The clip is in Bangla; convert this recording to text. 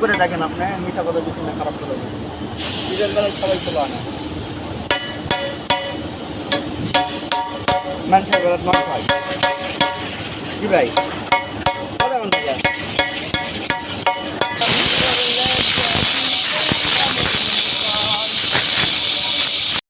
করে দেখেন আপনি, মিশা কথা কিছু না, খারাপ করে ঈদের বেলায় সবাই চলে আনে মানুষের বেলা নয় ভাই। জি ভাই?